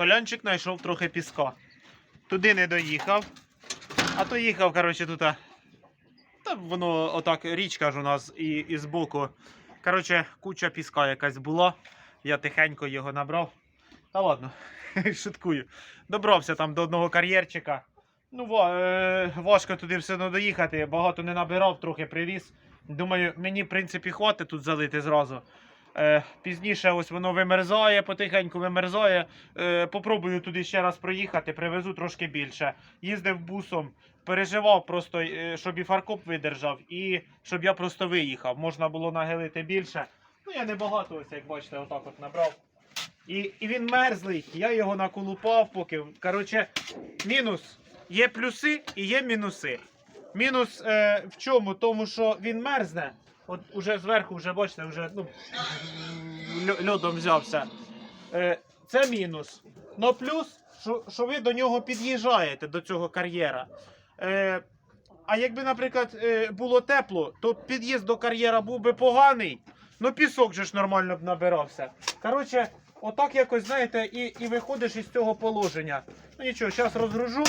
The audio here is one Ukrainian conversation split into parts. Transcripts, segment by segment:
Колянчик знайшов трохи піска. Туди не доїхав. А то їхав, коротше, тут. Та воно отак річка ж у нас і, і збоку. Коротше, куча піска якась була. Я тихенько його набрав. Та ладно, шуткую. Добрався там до одного кар'єрчика. Ну, е, важко туди все одно доїхати. Багато не набирав, трохи привіз. Думаю, мені, в принципі, хватить тут залити зразу. Е, пізніше ось воно вимерзає, потихеньку вимерзає. Е, попробую туди ще раз проїхати, привезу трошки більше. Їздив бусом, переживав просто, е, щоб і фаркоп видержав, і щоб я просто виїхав. Можна було нагилити більше. Ну, я небагато, ось як бачите, отак от набрав. І, і він мерзлий. Я його наколупав, поки. Коротше, мінус. Є плюси і є мінуси. Мінус е, в чому? Тому що він мерзне. От уже зверху, вже бачите, вже ну, льодом взявся. Е, це мінус. Но плюс, що, що ви до нього під'їжджаєте, до цього кар'єра. Е, а якби, наприклад, е, було тепло, то під'їзд до кар'єра був би поганий, ну пісок же ж нормально б набирався. Коротше, отак якось, знаєте, і, і виходиш із цього положення. Ну нічого, зараз розгружу,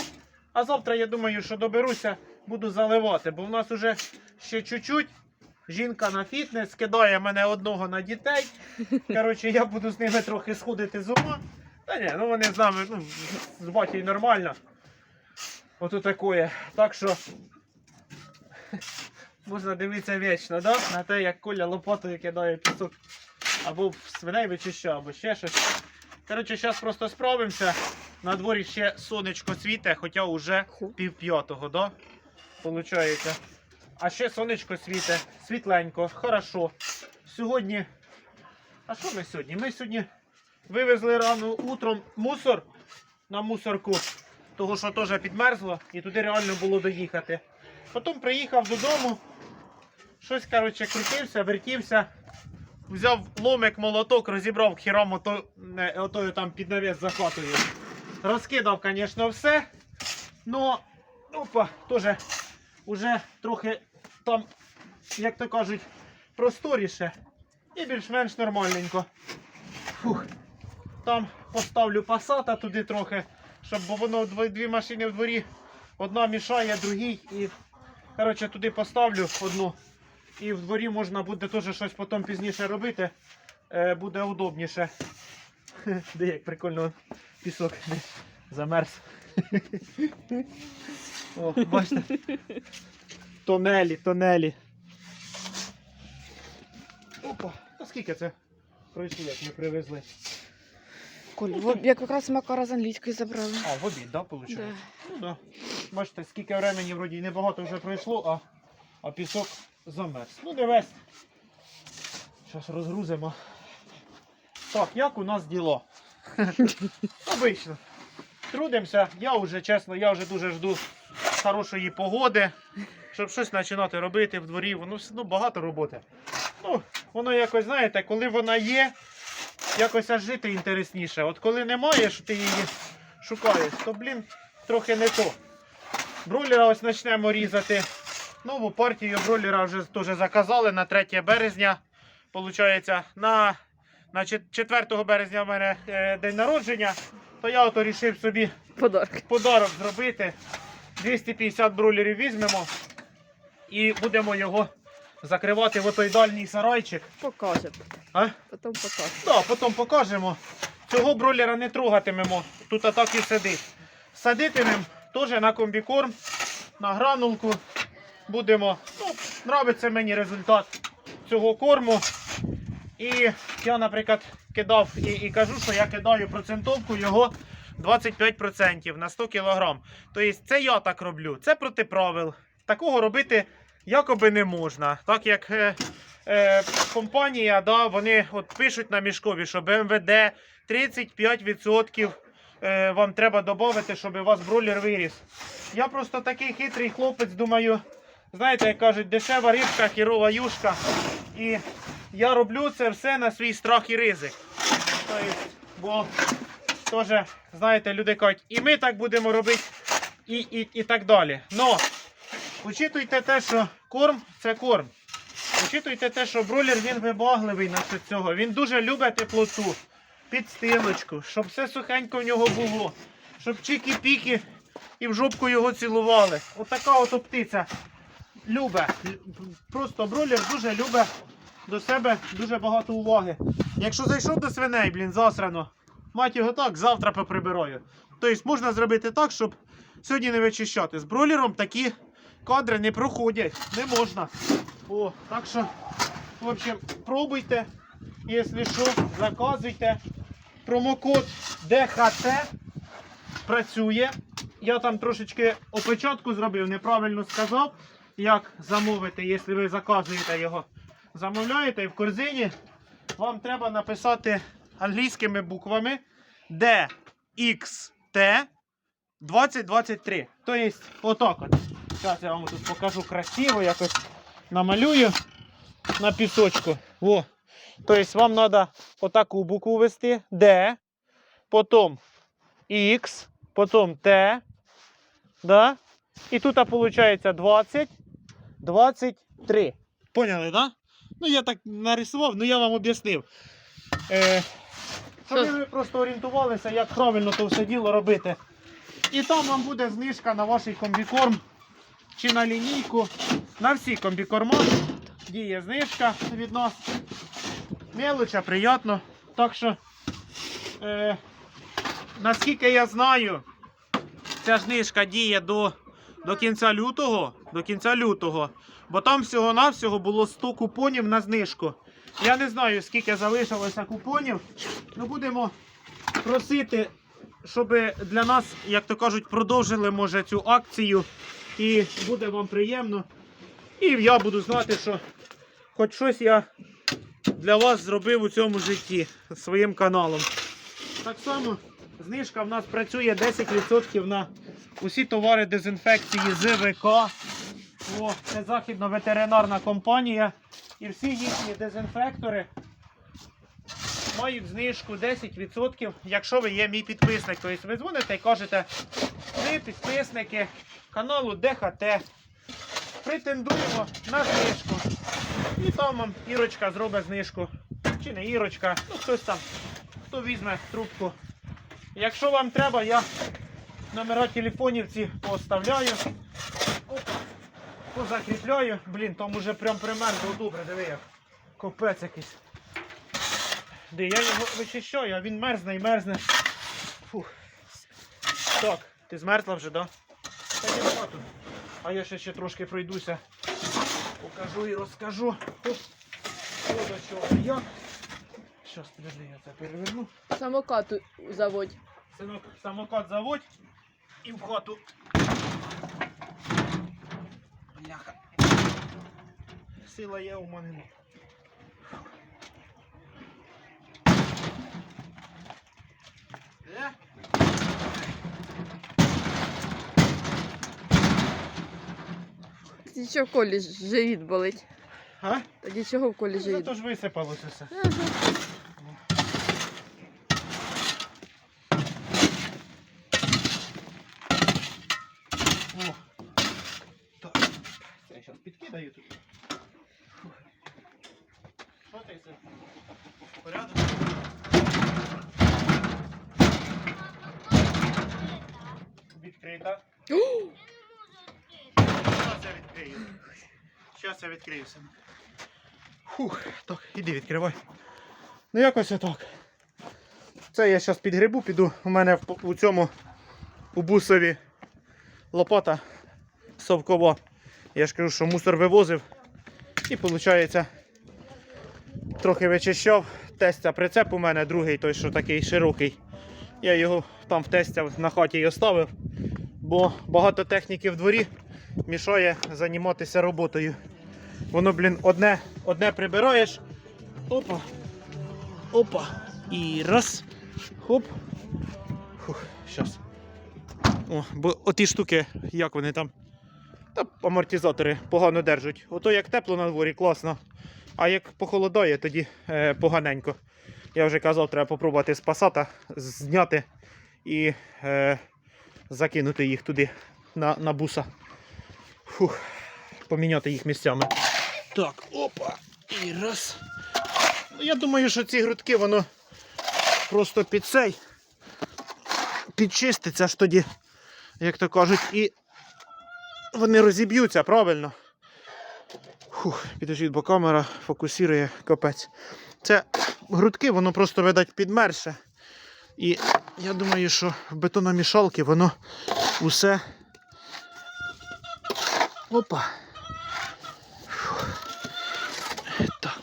а завтра я думаю, що доберуся, буду заливати, бо в нас уже ще чуть-чуть. Жінка на фітнес кидає мене одного на дітей. Коротше, я буду з ними трохи сходити з ума. Та ні, ну вони з нами, ну, з батьком нормально. Ото такое. Так що можна дивитися вічно, да? на те, як Коля лопатою кидає пісок. Або в свиней вичищав, або ще щось. Коротше, зараз просто справимося. На дворі ще сонечко світе, хоча вже пів п'ятого, да? Получається. А ще сонечко світе, світленько, хорошо. Сьогодні. А що ми сьогодні? Ми сьогодні вивезли рано утром мусор на мусорку, того що теж підмерзло, і туди реально було доїхати. Потім приїхав додому, щось коротше, крутився, вертівся, взяв ломик, молоток, розібрав хіром ото, не, отою там під навіс захватою. Розкидав, звісно, все. Ну, опа, теж уже трохи там, як то кажуть, просторіше і більш-менш нормальненько. Фух. Там поставлю пасата туди трохи, щоб воно дві машини в дворі. Одна мішає, другій. І коротше, туди поставлю одну. І в дворі можна буде теж щось потім пізніше робити. Е, буде удобніше. Де як прикольно пісок замерз. О, бачите? Тонелі, тонелі. Опа, а скільки це пройшло, як ми привезли? Коль, в- як якраз Макара з англійської забрали. А, в обід, да, виходить? Да. Ну да. Бачите, скільки времени вроді і небагато вже пройшло, а, а пісок замерз. Ну дивись. Зараз розгрузимо. Так, як у нас діло? Обично. Трудимося. Я вже, чесно, я вже дуже жду хорошої погоди, щоб щось починати робити в дворі. Воно все одно багато роботи. Ну, воно якось, знаєте, коли вона є, якось аж жити інтересніше. От коли немає, що ти її шукаєш, то, блін, трохи не то. Бройлера ось почнемо різати. Нову партію бройлера вже теж заказали на 3 березня. Получається, на, на 4 березня в мене е, день народження, то я ото рішив собі Подарок. подарок зробити. 250 бройлерів візьмемо і будемо його закривати в отой дальній сарайчик. Покаже. А? Потім покаже. Да, потім покажемо. Цього бройлера не трогатимемо. Тут атак і сидить. Садитимемо теж на комбікорм, на гранулку. Будемо. Ну, нравиться мені результат цього корму. І я, наприклад, кидав і, і кажу, що я кидаю процентовку його 25% на 100 кг. Тобто це я так роблю. Це проти правил. Такого робити якоби не можна. Так як е, е, компанія, да, вони от пишуть на мішкові, що БМВД 35% е, вам треба додати, щоб у вас бройлер виріс. Я просто такий хитрий хлопець, думаю, знаєте, як кажуть, дешева рибка, хірова юшка. І я роблю це все на свій страх і ризик. Бо теж, знаєте, люди кажуть, і ми так будемо робити, і, і, і так далі. Но учитуйте те, що корм це корм. Учитуйте те, що бройлер він вибагливий насчет цього. Він дуже любить теплоту. підстилочку, щоб все сухенько в нього було, щоб чики-піки і в жопку його цілували. Отака от птиця любе. Просто бролер дуже любе до себе дуже багато уваги. Якщо зайшов до свиней, блін, засрано, мать його так, завтра поприбираю. Тобто можна зробити так, щоб сьогодні не вичищати. З бролером такі кадри не проходять. Не можна. О, так що, в общем, пробуйте. Якщо що, заказуйте. Промокод ДХТ працює. Я там трошечки опечатку зробив, неправильно сказав, як замовити, якщо ви заказуєте його. Замовляєте і в корзині вам треба написати англійськими буквами DXT 2023. Тобто, отак от. Зараз я вам тут покажу красиво, якось намалюю на пісочку. Во. Тобто вам треба отаку букву ввести D, потім X, потім T. Да? І тут виходить 20, 23. Поняли, да? Ну я так нарисував, ну я вам об'яснив. Е, щоб ви просто орієнтувалися, як правильно то все діло робити. І там вам буде знижка на ваш комбікорм чи на лінійку. На всі комбікорма діє знижка від нас. Мелоча, приємно. Так що, е, наскільки я знаю, ця знижка діє до, до кінця лютого. До кінця лютого. Бо там всього-навсього було 100 купонів на знижку. Я не знаю, скільки залишилося купонів. Ну будемо просити, щоб для нас, як то кажуть, продовжили може цю акцію. І буде вам приємно. І я буду знати, що хоч щось я для вас зробив у цьому житті своїм каналом. Так само знижка в нас працює 10% на усі товари дезінфекції ЗВК. О, це західна ветеринарна компанія. І всі їхні дезінфектори мають знижку 10%, якщо ви є мій підписник. Тобто ви дзвоните і кажете, ми підписники каналу ДХТ. Претендуємо на знижку. І там вам Ірочка зробить знижку. Чи не Ірочка, ну хтось там, хто візьме трубку. Якщо вам треба, я номера телефонів ці поставляю. Позакріпляю. Блін, там уже прям примерзло добре, диви як. Копець якийсь. Де я його вичищаю, а він мерзне і мерзне. Фух. Так, ти змерзла вже, да? Та ні. А я ще, ще трошки пройдуся. Покажу і розкажу. Що до чого, як. Щас, подожди, я це переверну. Самокат заводь. Синок, самокат заводь і в хату. Бляха. Сила є у мене. нема. Е? Тоді чого в колі живіт болить? А? Тоді чого в колі живіт? Зато ж висипалося все. Ага. О. Так. Я зараз підкидаю тут. Порядок? Відкрита. Зараз я відкрию. Зараз я відкрию. Фух, так, іди відкривай. Ну якось отак. Це я зараз під грибу піду. У мене в, у цьому у бусові лопата совкова. Я ж кажу, що мусор вивозив. І виходить, трохи вичищав. Тестя прицеп у мене другий, той, що такий широкий. Я його там в тестя на хаті й оставив, бо багато техніки в дворі мішає займатися роботою. Воно, блін, одне, одне прибираєш. Опа. Опа. І раз. Хоп. Фух, щас. О, бо оті штуки, як вони там. Та амортизатори погано держать. Ото як тепло на дворі, класно. А як похолодає, тоді е, поганенько. Я вже казав, треба попробувати з пасата зняти і е, закинути їх туди на, на буса. Фух, поміняти їх місцями. Так, опа. І раз. Ну, я думаю, що ці грудки воно просто під цей. Підчиститься ж тоді, як то кажуть, і вони розіб'ються, правильно? Фух, підождіть, бо камера фокусує капець. Це грудки, воно просто видать підмерше. І я думаю, що в бетономішалки воно усе. Опа. Фух. Так.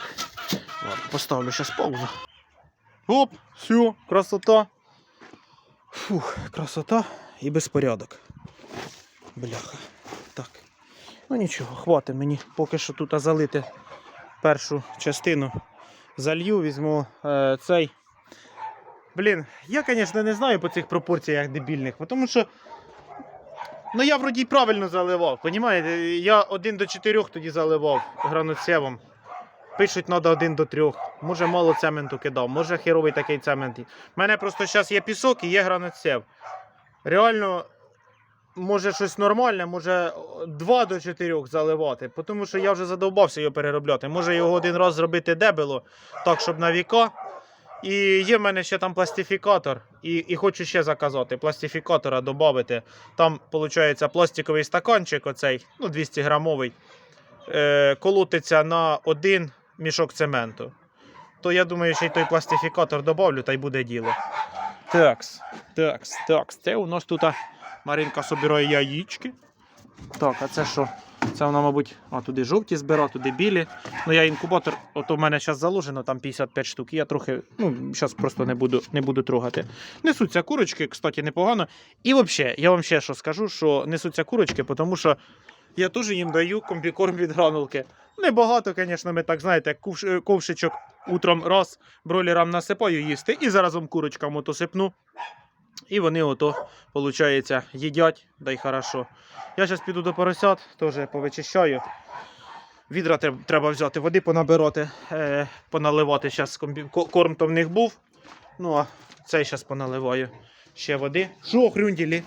Ладно, поставлю зараз паузу. Оп, все, красота. Фух, красота і безпорядок. Бляха. Так. Ну нічого, хватить мені поки що тут залити першу частину. Залью, візьму е, цей. Блін, я, звісно, не знаю по цих пропорціях дебільних, тому що. Ну я вроді правильно заливав, понімаєте? Я 1 до 4 тоді заливав граноцевом. Пишуть, треба 1 до 3. Може мало цементу кидав, може херовий такий цемент. У мене просто зараз є пісок і є граноцев. Реально, може щось нормальне, може 2 до 4 заливати, тому що я вже задовбався його переробляти. Може його один раз зробити дебело, так, щоб на віка. І є в мене ще там пластифікатор, і, і хочу ще заказати пластифікатора додати. Там, виходить, пластиковий стаканчик, оцей, ну 200 грамовий, е, колотиться на один мішок цементу. То я думаю, що й той пластифікатор додавлю, та й буде діло. Такс, такс, такс. Це у нас тут Маринка собирає яєчки. Так, а це що? Це вона, мабуть, а туди жовті збира, туди білі. Ну я інкубатор, от у мене зараз заложено там 55 штук. Я трохи, ну, зараз просто не буду, не буду трогати. Несуться курочки, кстати, непогано. І взагалі, я вам ще що скажу, що несуться курочки, тому що я теж їм даю комбікорм від гранулки. Небагато, звісно, ми так знаєте, ковш- ковшичок утром раз бройлерам насипаю їсти і заразом курочкам ото сипну. І вони ото, виходить, їдять, да й хорошо. Я зараз піду до поросят, теж повичищаю. Відра треба взяти, води понабирати, е, поналивати. Зараз корм то в них був. Ну, а цей зараз поналиваю. Ще води. Що, хрюнділі?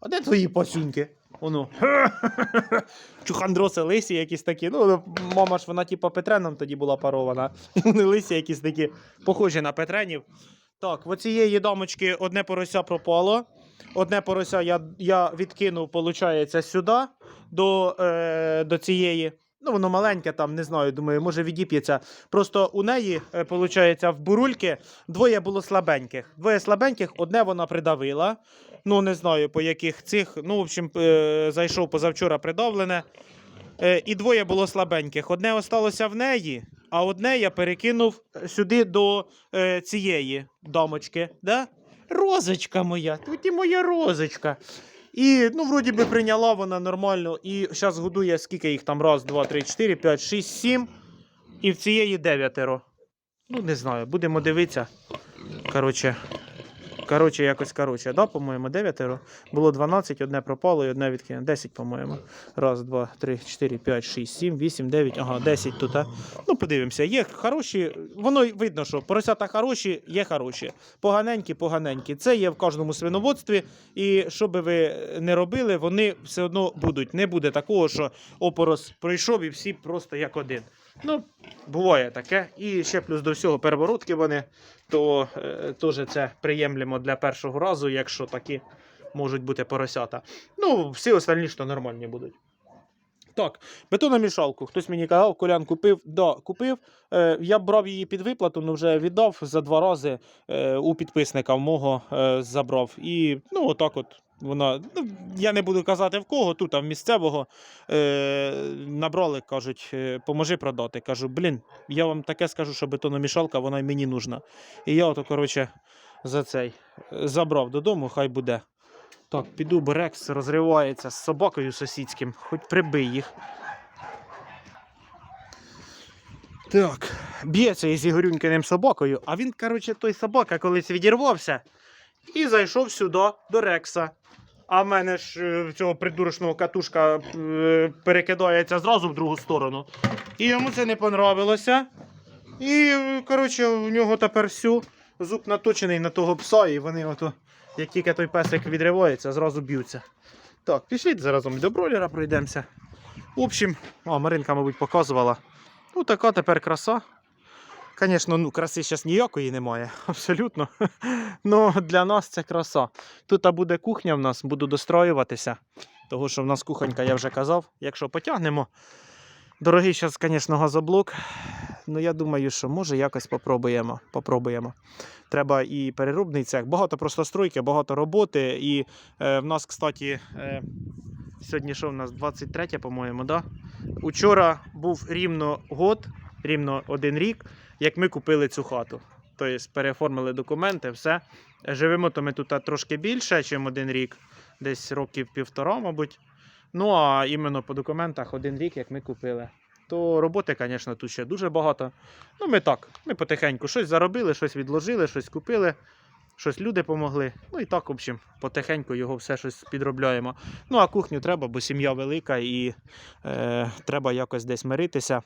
А де твої пасюньки? Воно. Чухандроси лисі якісь такі. Ну, мама ж вона, типу, Петреном тоді була парована. Вони лисі якісь такі, похожі на Петренів. Так, в оцієї дамочки одне порося пропало. Одне порося я, я відкинув, виходить, сюди до, е, до цієї. Ну, воно маленьке там, не знаю, думаю, може відіп'ється. Просто у неї, виходить, в бурульки двоє було слабеньких. Двоє слабеньких, одне вона придавила. Ну, не знаю, по яких цих. Ну, в общем, е, зайшов позавчора придавлене. Е, і двоє було слабеньких. Одне осталося в неї, а одне я перекинув сюди до е, цієї дамочки. Да? Розочка моя, тут і моя розочка. І, ну, вроді би, прийняла вона нормально. І зараз годує, скільки їх там? Раз, два, три, чотири, п'ять, шість, сім. І в цієї дев'ятеро. Ну, не знаю, будемо дивитися. Коротше, коротше, якось коротше, да, по-моєму, дев'ятеро. Було 12, одне пропало і одне відкинуло. 10, по-моєму. Раз, два, три, чотири, п'ять, шість, сім, вісім, дев'ять. Ага, 10 тут. а. Ну, подивимося. Є хороші. Воно видно, що поросята хороші, є хороші. Поганенькі, поганенькі. Це є в кожному свиноводстві. І що би ви не робили, вони все одно будуть. Не буде такого, що опорос пройшов і всі просто як один. Ну, буває таке. І ще плюс до всього первородки вони, то е, теж це приємлемо для першого разу, якщо такі можуть бути поросята. Ну, всі остальні що нормальні будуть. Так, бетономішалку. Хтось мені казав, Колян купив. Да, купив. Е, я брав її під виплату, але вже віддав за два рази е, у підписника в мого е, забрав. І ну, отак от вона. Ну, я не буду казати в кого, тут а в місцевого е, набрали, кажуть, е, поможи продати. Кажу, блін, я вам таке скажу, що бетономішалка, вона й мені нужна. І я ото, коротше, за цей е, забрав додому, хай буде. Так, піду, бо Рекс розривається з собакою сусідським, хоч прибий їх. Так, б'ється із Ігорюнькиним собакою, а він, коротше, той собака колись відірвався і зайшов сюди до Рекса. А в мене ж е, цього придурочного катушка е, перекидається зразу в другу сторону. І йому це не понравилося. І, коротше, у нього тепер всю зуб наточений на того пса, і вони ото, як тільки той песик відривається, зразу б'ються. Так, пішліть заразом до бройлера пройдемося. В общем, а, Маринка, мабуть, показувала. Ну, така тепер краса. Звісно, ну, краси зараз ніякої немає, абсолютно. Ну, для нас це краса. Тут буде кухня в нас, буду достроюватися. Того, що в нас кухонька, я вже казав. Якщо потягнемо. Дорогий зараз, звісно, газоблок. Ну, я думаю, що може якось попробуємо. попробуємо. Треба і переробний цех. Багато просто стройки, багато роботи. І е, в нас, кстати, е, сьогодні що в нас 23, по-моєму, да? Учора був рівно год, рівно один рік, як ми купили цю хату. Тобто переоформили документи, все. Живемо то ми тут трошки більше, ніж один рік, десь років півтора, мабуть. Ну, а іменно по документах один рік, як ми купили. То роботи, звісно, тут ще дуже багато. Ну, ми так, ми потихеньку щось заробили, щось відложили, щось купили, щось люди помогли. Ну і так, в общем, потихеньку його все щось підробляємо. Ну, а кухню треба, бо сім'я велика і е, треба якось десь миритися.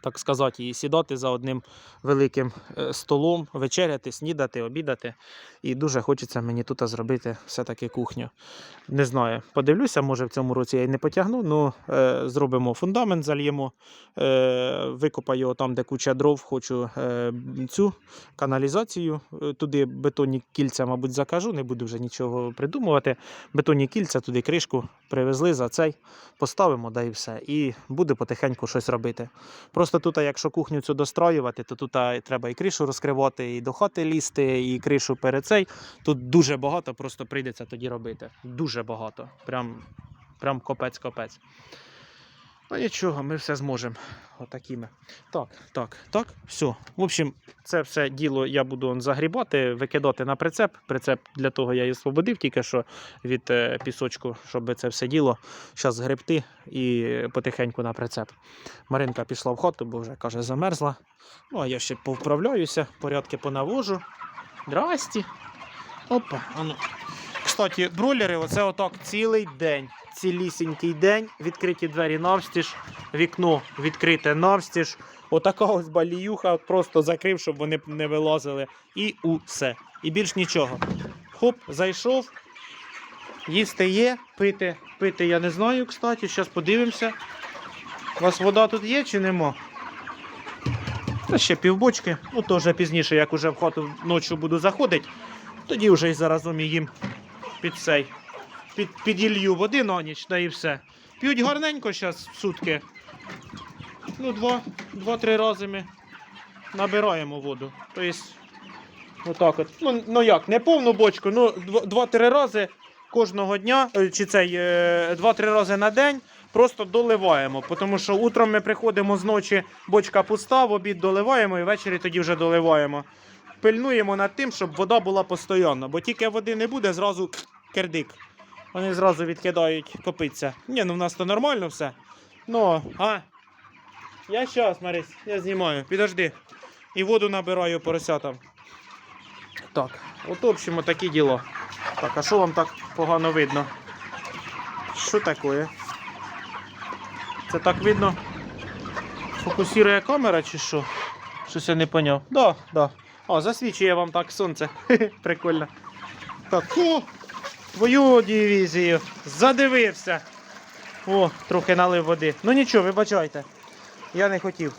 Так сказати, і сідати за одним великим е, столом, вечеряти, снідати, обідати. І дуже хочеться мені тут зробити все-таки кухню. Не знаю, подивлюся, може в цьому році я і не потягну. Ну, е, зробимо фундамент, зальємо, е, викопаю його там, де куча дров, хочу е, цю каналізацію. е, Туди бетонні кільця, мабуть, закажу, не буду вже нічого придумувати. Бетонні кільця, туди кришку привезли за цей, поставимо, да і все. І буду потихеньку щось робити. Просто тут, якщо кухню цю достроювати, то тут треба і кришу розкривати, і до лізти, і кришу перед цей. Тут дуже багато просто прийдеться тоді робити. Дуже багато. Прям, прям копець-копець. Ну нічого, ми все зможемо. Отакими. Так, так, так, все. В общем, це все діло я буду загрібати, викидати на прицеп. Прицеп для того я і освободив тільки що від е, пісочку, щоб це все діло зараз згребти і потихеньку на прицеп. Маринка пішла в хату, бо вже каже, замерзла. Ну, а я ще повправляюся, порядки понавожу. Здрасті. Опа, ану. Кстати, бройлери, оце отак цілий день. Цілісінький день, відкриті двері навстіж, вікно відкрите навстіж. Отака ось баліюха, просто закрив, щоб вони не вилазили. І усе. І більш нічого. Хоп, зайшов. Їсти є, пити. Пити я не знаю, кстати. Зараз подивимося. У вас вода тут є чи нема? Та ще півбочки. Ну, то вже пізніше, як уже в хату ночі буду заходити, тоді вже і заразом їм під цей. Під, піділью води на ніч, та і все. П'ють гарненько зараз в сутки. Ну, два, два-три рази ми набираємо воду. Тобто, отак от. Ну, ну як, не повну бочку, ну два-три рази кожного дня, е, чи цей е, два-три рази на день. Просто доливаємо, тому що утром ми приходимо з ночі, бочка пуста, в обід доливаємо і ввечері тоді вже доливаємо. Пильнуємо над тим, щоб вода була постійна, бо тільки води не буде, зразу кердик. Вони зразу відкидають копиться. Ні, ну в нас то нормально все. Ну, а. Я щас, Марись, я знімаю. Підожди. І воду набираю поросятам. Так, от в общем, такі діло. Так, а що вам так погано видно? Що таке? Це так видно. Фокусує камера чи що? Щось я не поняв. Да, да. О, засвічує вам так сонце. Прикольно. Так, о, твою дивізію. Задивився. О, трохи налив води. Ну нічого, вибачайте. Я не хотів.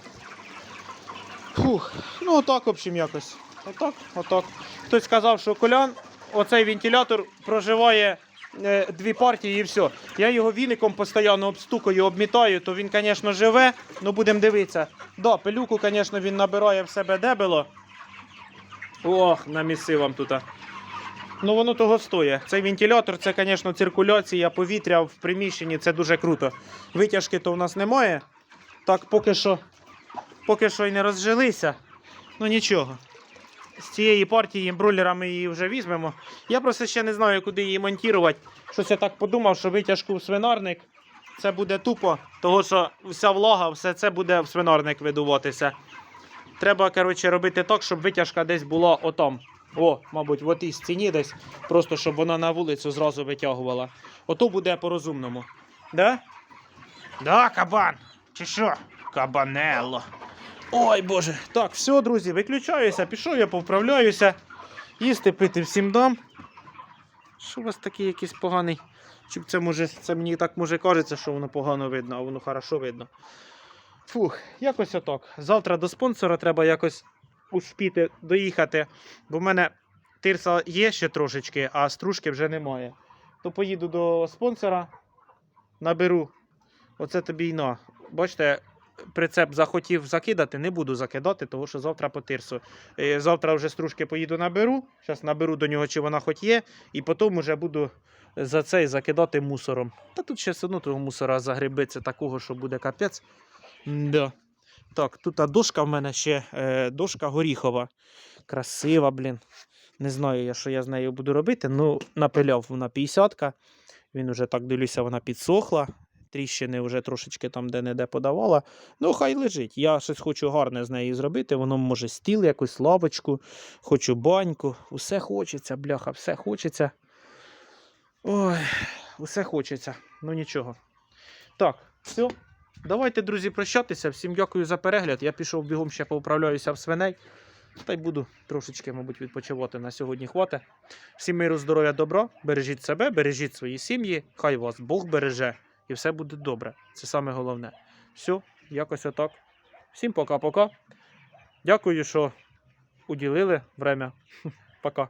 Фух, ну отак, в общем, якось. Отак, отак. Хтось сказав, що колян, оцей вентилятор проживає е, дві партії і все. Я його віником постійно обстукаю, обмітаю, то він, звісно, живе, ну будемо дивитися. Да, пилюку, звісно, він набирає в себе дебело. Ох, намісив вам тут. Ну воно того стоїть. Цей вентилятор, це, звісно, циркуляція повітря в приміщенні, це дуже круто. Витяжки то в нас немає. Так, поки що, поки що й не розжилися. Ну нічого. З цієї партії бройлера ми її вже візьмемо. Я просто ще не знаю, куди її монтувати. Щось я так подумав, що витяжку в свинарник це буде тупо, того що вся влага, все це буде в свинарник видуватися. Треба, коротше, робити так, щоб витяжка десь була отам. О, мабуть, в отій стіні десь, просто щоб вона на вулицю зразу витягувала. Ото буде по-розумному. Да? Да, кабан. Чи що? Кабанело. Ой Боже. Так, все, друзі, виключаюся, пішов, я повправляюся. Їсти пити всім дам. Що у вас такий якийсь поганий? Чи це може, це мені так може кажеться, що воно погано видно, а воно хорошо видно. Фух, якось отак. Завтра до спонсора треба якось успіти доїхати, бо в мене тирса є ще трошечки, а стружки вже немає. То поїду до спонсора, наберу. Оце тобі й на. Бачите, прицеп захотів закидати, не буду закидати, тому що завтра по тирсу. Е, Завтра вже стружки поїду наберу. Зараз наберу до нього, чи вона хоч є, і потім вже буду за цей закидати мусором. Та тут ще все одно того мусора загребеться такого, що буде капець. Да. Так, тут дошка в мене ще е, дошка горіхова. Красива, блін. Не знаю я, що я з нею буду робити. Ну, напиляв вона 50-ка. Він уже так дивлюся, вона підсохла. Тріщини вже трошечки там де-не-де подавала. Ну, хай лежить. Я щось хочу гарне з неї зробити. Воно може стіл, якусь лавочку, хочу баньку. Усе хочеться, бляха, все хочеться. Ой, усе хочеться. Ну нічого. Так, все. Давайте, друзі, прощатися. Всім дякую за перегляд. Я пішов бігом ще поуправляюся в свиней. Та й буду трошечки, мабуть, відпочивати на сьогодні хватить. Всім миру, здоров'я, добра. Бережіть себе, бережіть свої сім'ї. Хай вас Бог береже. І все буде добре. Це саме головне. Все, якось отак. Всім пока-пока. Дякую, що уділили время. Пока.